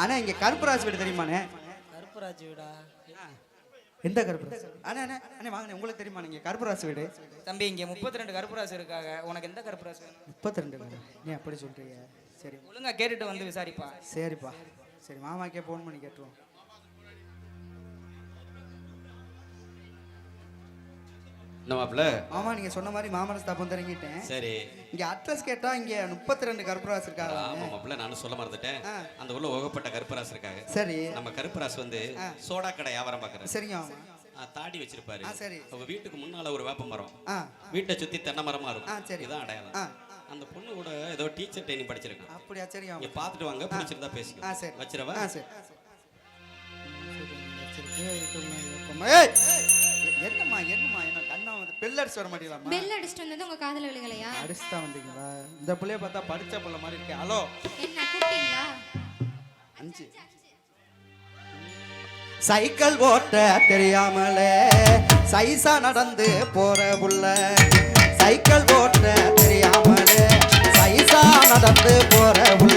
அண்ணா இங்க கருப்பராஜ் வீடு தெரியுமாண்ணே? கருப்பராஜ் வீடா? எந்த கருப்பராஜ்? அண்ணா அண்ணா அண்ணே வாங்கண்ணே உங்களுக்கு தெரியுமா நீங்க கருப்பராஜ் வீடு? தம்பி இங்க முப்பத்தி ரெண்டு கருப்பராசு இருக்காங்க. உனக்கு எந்த கருப்பராசு வேணும்? முப்பத்தி ரெண்டு நீ அப்படி சொல்றீங்க சரி. ஒழுங்கா கேட்டுட்டு வந்து விசாரிப்பா. சரிப்பா. சரி மாமாக்கே ஃபோன் பண்ணி கேட்டுருவோம். என்ன மாப்பிள்ள மாமா நீங்க சொன்ன மாதிரி மாமன ஸ்தாபம் சரி. இங்க அட்ரஸ் கேட்டா இங்க முப்பத்தி ரெண்டு கருப்பராஜ் இருக்காங்க. ஆமா மாப்பிள்ள நானும் சொல்ல மறந்துட்டேன். அந்த ஊர்ல உகப்பட்ட கருப்பராசு இருக்காங்க. சரி. நம்ம கருப்பராசு வந்து சோடா கடை வியாபாரம் பாக்குறாரு. சரிங்க தாடி வச்சிருப்பாரு. சரி. அவங்க வீட்டுக்கு முன்னால ஒரு வேப்ப மரம். வீட்டை சுத்தி தென்னை மரமா இருக்கும். சரி. இதான் அடையாளம். அந்த பொண்ணு கூட ஏதோ டீச்சர் ட்ரைனிங் படிச்சிருக்கான். அப்படியா இங்க மாமா பாத்துட்டு வாங்க பிடிச்சிருந்தா ஆ பேசிக்கோ சரி. வச்சிரவா சரி. என்னம்மா என்னம்மா என்ன வந்து பெல்லடிச்சு வர மாட்டீங்களாம்மா? பெல் அடிச்சுட்டு வந்தது உங்க காதுல விழுகலையா? அடிச்சுட்டா வந்தீங்களா? இந்த பிள்ளைய பார்த்தா படிச்ச பிள்ளை மாதிரி இருக்கே. ஹலோ. என்ன கூப்பிட்டீங்களா? அஞ்சு. சைக்கிள் ஓட்ட தெரியாமலே சைசா நடந்து போற புள்ள. சைக்கிள் ஓட்ட தெரியாமலே சைசா நடந்து போற புள்ள.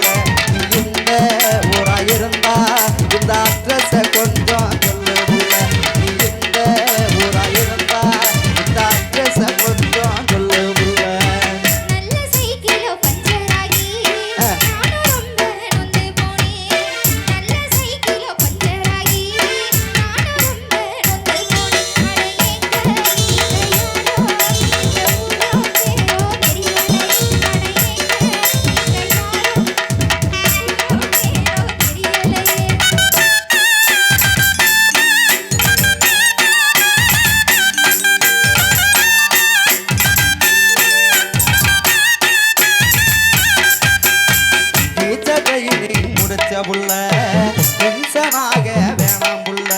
புள்ள டென்ஷனாக வேணாம் புள்ள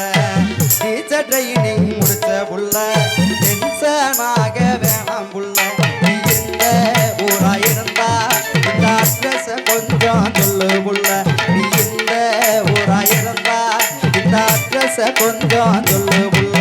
டீச்சர் ட்ரைனிங் முடிச்ச புள்ள டென்ஷனாக வேணாம் புள்ள நீ இந்த ஊரா இருந்தா இந்த அட்ரஸ் கொஞ்சம் சொல்லு புள்ள நீ இந்த ஊரா இருந்தா இந்த அட்ரஸ் கொஞ்சம் சொல்லு புள்ள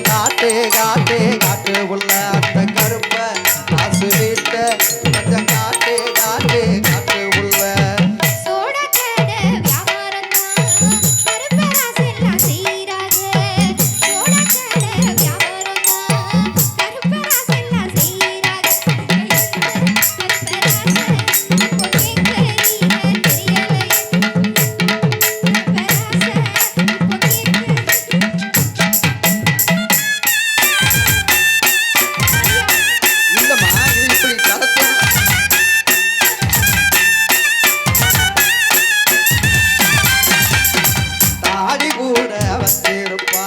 காட்டு காட்டு காட்டு உள்ள அந்த கூட வச்சிருப்பா